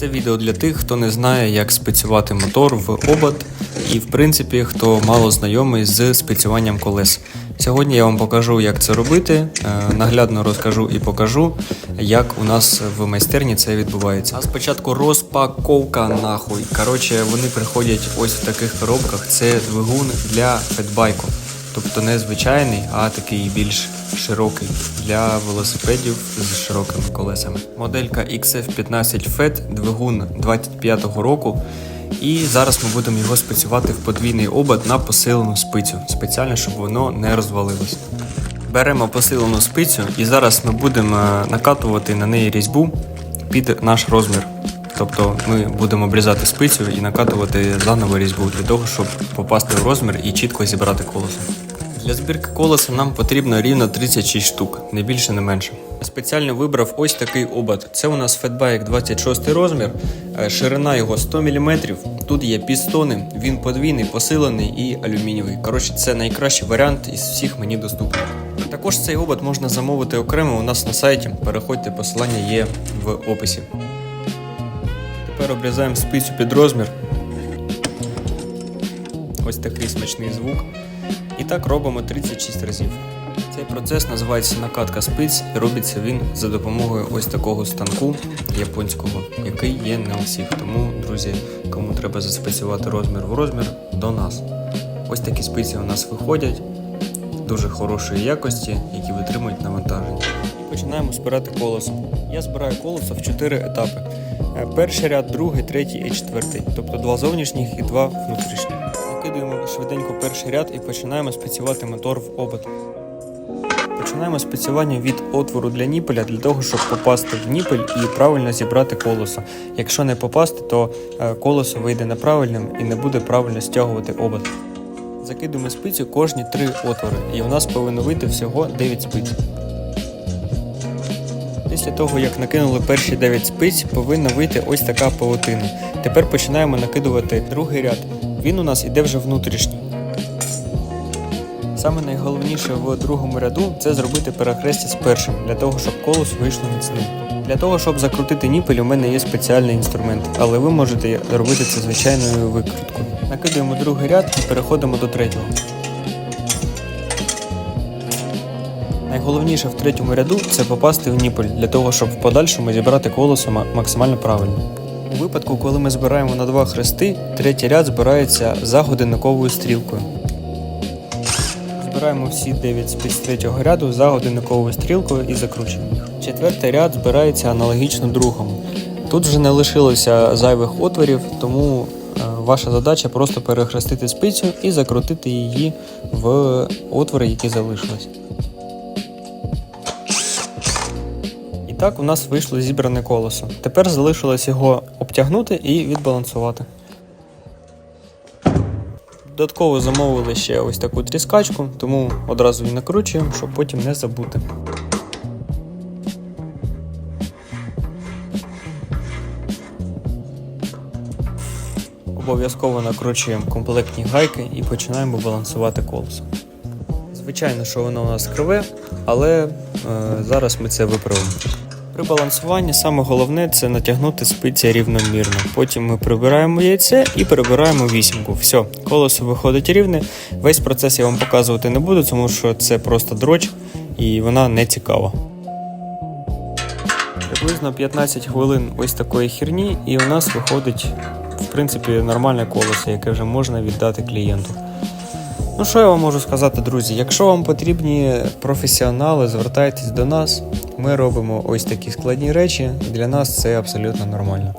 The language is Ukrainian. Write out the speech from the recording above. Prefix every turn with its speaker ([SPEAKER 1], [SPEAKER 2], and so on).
[SPEAKER 1] Це відео для тих, хто не знає, як спецювати мотор в обод, і в принципі, хто мало знайомий з спецюванням колес. Сьогодні я вам покажу, як це робити. е, Наглядно розкажу і покажу, як у нас в майстерні це відбувається. А спочатку розпаковка нахуй. Коротше, вони приходять ось в таких коробках. Це двигун для фетбайку. Тобто не звичайний, а такий більш широкий для велосипедів з широкими колесами. Моделька XF15 FET, двигун 25-го року. І зараз ми будемо його спецювати в подвійний обод на посилену спицю, спеціально, щоб воно не розвалилось. Беремо посилену спицю і зараз ми будемо е, накатувати на неї різьбу під наш розмір. Тобто ми будемо обрізати спицю і накатувати заново різьбу для того, щоб попасти в розмір і чітко зібрати колесо. Для збірки колеса нам потрібно рівно 36 штук, не більше, не менше. Спеціально вибрав ось такий обод. Це у нас фетбайк 26 розмір, е, ширина його 100 мм. Тут є пістони, він подвійний, посилений і алюмінієвий. Коротше, це найкращий варіант із всіх мені доступних. Також цей обод можна замовити окремо у нас на сайті. Переходьте, посилання є в описі. Тепер обрізаємо спицю під розмір. Ось такий смачний звук. І так робимо 36 разів. Цей процес називається накатка спиць і робиться він за допомогою ось такого станку японського, який є не у всіх. Тому, друзі, кому треба заспецювати розмір в розмір, до нас. Ось такі спиці у нас виходять дуже хорошої якості, які витримують навантаження. Починаємо збирати колесо. Я збираю колесо в 4 етапи. Е, Перший ряд, другий, третій і четвертий, тобто два зовнішніх і два внутрішніх. Накидуємо швиденько перший ряд і починаємо спецювати мотор в обод. Починаємо спецювання від отвору для ніпеля для того, щоб попасти в ніпель і правильно зібрати колесо. Якщо не попасти, то е, колесо вийде неправильним і не буде правильно стягувати обод. Закидуємо спицю кожні три отвори, і у нас повинно вийти всього 9 спиць. Після того, як накинули перші 9 спиць, повинна вийти ось така павутина. Тепер починаємо накидувати другий ряд. Він у нас іде вже внутрішній. Саме найголовніше в другому ряду це зробити перехрестя з першим, для того, щоб колесо вийшло міцним. Для того, щоб закрутити ніпель, у мене є спеціальний інструмент, але ви можете робити це звичайною викруткою. Накидуємо другий ряд і переходимо до третього. Найголовніше в третьому ряду це попасти в ніпель, для того, щоб в подальшому зібрати колесо максимально правильно. У випадку, коли ми збираємо на два хрести, третій ряд збирається за годинниковою стрілкою. Збираємо всі 9 спиць третього ряду за годинниковою стрілкою і закручуємо їх. Четвертий ряд збирається аналогічно другому. Тут вже не лишилося зайвих отворів, тому е, ваша задача просто перехрестити спицю і закрутити її в отвори, які залишились. Так у нас вийшло зібране колесо. Тепер залишилось його обтягнути і відбалансувати. Додатково замовили ще ось таку тріскачку, тому одразу її накручуємо, щоб потім не забути. Обов'язково накручуємо комплектні гайки і починаємо балансувати колесо. Звичайно, що воно у нас криве, але е, зараз ми це виправимо. При балансуванні саме головне це натягнути спиці рівномірно. Потім ми прибираємо яйце і прибираємо вісімку. Все, колесо виходить рівне. Весь процес я вам показувати не буду, тому що це просто дроч і вона не цікава. Приблизно 15 хвилин ось такої херні, і у нас виходить в принципі нормальне колесо, яке вже можна віддати клієнту. Ну, що я вам можу сказати, друзі? Якщо вам потрібні професіонали, звертайтесь до нас. Ми робимо ось такі складні речі. Для нас це абсолютно нормально.